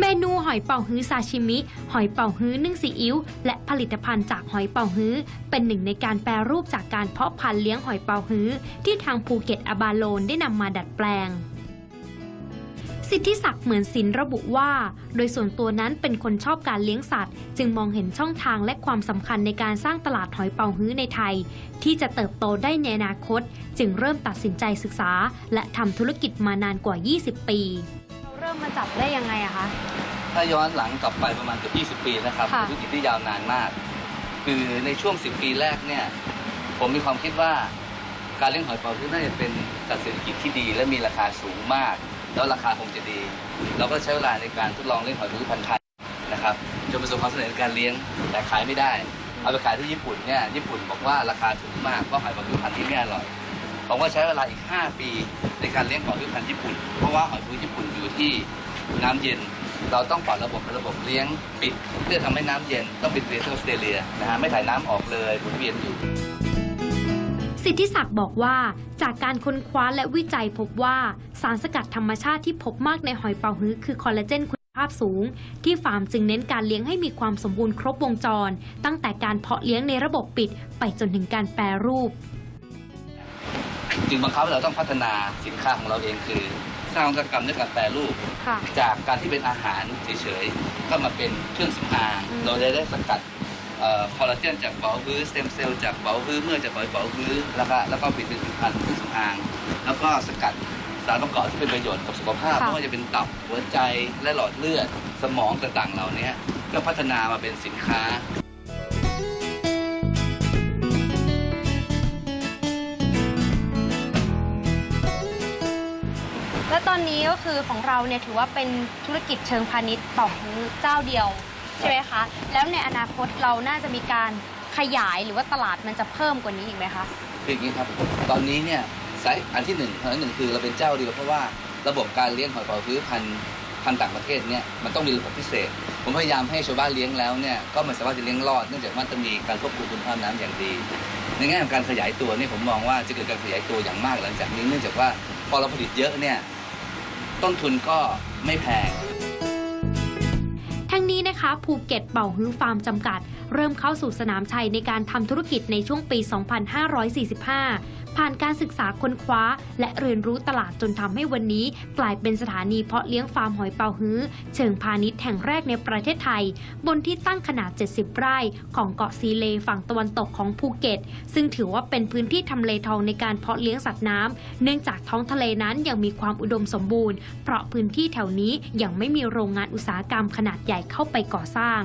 เมนูหอยเป่าฮื้อซาชิมิ หอยเป่าฮื้อนึ่งซีอิ๊ว และผลิตภัณฑ์จากหอยเป่าฮื้อ เป็นหนึ่งในการแปรรูปจากการเพาะพันธุ์เลี้ยงหอยเป่าฮื้อ ที่ทางภูเก็ตอบาโลนได้นำมาดัดแปลง สิทธิศักดิ์เหมือนศิลระบุว่า โดยส่วนตัวนั้นเป็นคนชอบการเลี้ยงสัตว์ จึงมองเห็นช่องทางและความสำคัญในการสร้างตลาดหอยเป่าฮื้อในไทย ที่จะเติบโตได้ในอนาคต จึงเริ่มตัดสินใจศึกษา และทำธุรกิจมานานกว่า 20 ปี ราเริ่มมาจับได้ยังไงอะคะ ถ้าย้อนหลังกลับไปประมาณเกือบ20 ปีนะครับค่ะ เป็นธุรกิจที่ยาวนานมาก คือในช่วง 10 ปีแรกเนี่ย ผมมีความคิดว่าการเลี้ยงหอยเป๋าคือน่าจะเป็นสัตว์เศรษฐกิจที่ดี และมีราคาสูงมาก แล้วราคาคงจะดี เราก็ใช้เวลาในการทดลองเลี้ยงหอยเป๋าพันธุ์ไทยนะครับจนประสบความสำเร็จในการเลี้ยงแต่ขายไม่ได้ เอาไปขายที่ญี่ปุ่นเนี่ยญี่ปุ่นบอกว่าราคาถูกมากเพราะหอยเป๋าพันธุ์ที่ไม่อร่อย ผมก็ใช้เวลาอีก 5 ปีในการเลี้ยงหอยพันธุ์ญี่ปุ่น เพราะว่าหอยปูญี่ปุ่นอยู่ที่น้ำเย็น เราต้องปรับระบบระบบเลี้ยงปิด เพื่อทำให้น้ำเย็นต้องเป็นเรียนที่ออสเตรเลียนะฮะไม่ถ่ายน้ำออกเลยหมุนเวียนอยู่สิทธิศักดิ์บอกว่าจากการค้นคว้าและวิจัยพบว่าสารสกัดธรรมชาติที่พบมากในหอยเป๋าฮื้อคือคอลลาเจนคุณภาพสูง ที่ฟาร์มจึงเน้นการเลี้ยงให้มีความสมบูรณ์ครบวงจร ตั้งแต่การเพาะเลี้ยงในระบบปิดไปจนถึงการแปรรูป จึงบังคับให้เราต้องพัฒนาสินค้าของเราเองคือ สร้างนวัตกรรมในการแปรรูป ค่ะ จากการที่เป็นอาหารเฉยๆ ก็มาเป็นเครื่องสำอาง อืม เราได้ได้สกัดเอ่อคอลลาเจนจากเบาฮื้อสเต็มเซลล์จากเบาฮื้อเมื่อจากหอยเบาฮื้อแล้วก็แล้วก็ผลิตเป็นผลิตภัณฑ์เครื่องสำอาง แล้วก็สกัดสารประกอบที่เป็นประโยชน์กับสุขภาพค่ะ ไม่ว่าจะเป็นตับหัวใจและหลอดเลือดสมองต่างๆ เหล่านี้ก็พัฒนามาเป็นสินค้า และตอนนี้ก็คือของเราเนี่ยถือว่าเป็นธุรกิจเชิงพาณิชย์ต่อฮื้อเจ้าเดียวใช่ไหมคะ แล้วในอนาคตเราน่าจะมีการขยายหรือว่าตลาดมันจะเพิ่มกว่านี้อีกไหมคะคืออย่างนี้ครับ ตอนนี้เนี่ยสายอันที่หนึ่งอันหนึ่งคือเราเป็นเจ้าเดียวเพราะว่าระบบการเลี้ยงหอยเป๋าฮื้อพันพันต่างประเทศเนี่ยมันต้องมีระบบพิเศษ ผมพยายามให้ชาวบ้านเลี้ยงแล้วเนี่ยก็ไม่สามารถจะเลี้ยงรอดเนื่องจากว่าต้องมีการควบคุมคุณภาพน้ำอย่างดี ในแง่ของการขยายตัวเนี่ยผมมองว่าจะเกิดการขยายตัวอย่างมากหลังจากนี้เนื่องจากว่าพอเราผลิตเยอะเนี่ย ต้นทุนก็ไม่แพง ภูเก็ตเป่าฮื้อฟาร์มจำกัด เริ่มเข้าสู่สนามชัยในการทำธุรกิจในช่วงปี 2545 ผ่านการศึกษาค้นคว้า และเรียนรู้ตลาดจนทำให้วันนี้ กลายเป็นสถานีเพาะเลี้ยงฟาร์มหอยเป่าฮื้อ เชิงพาณิชย์แห่งแรกในประเทศไทย บนที่ตั้งขนาด 70 ไร่ ของเกาะซีเลฝั่งตะวันตกของภูเก็ต ซึ่งถือว่าเป็นพื้นที่ทำเลทองในการเพาะเลี้ยงสัตว์น้ำเนื่องจากท้องทะเลนั้นยังมีความอุดมสมบูรณ์ เพราะพื้นที่แถวนี้ยังไม่มีโรงงานอุตสาหกรรมขนาดใหญ่เข้าไปก่อก่อสร้าง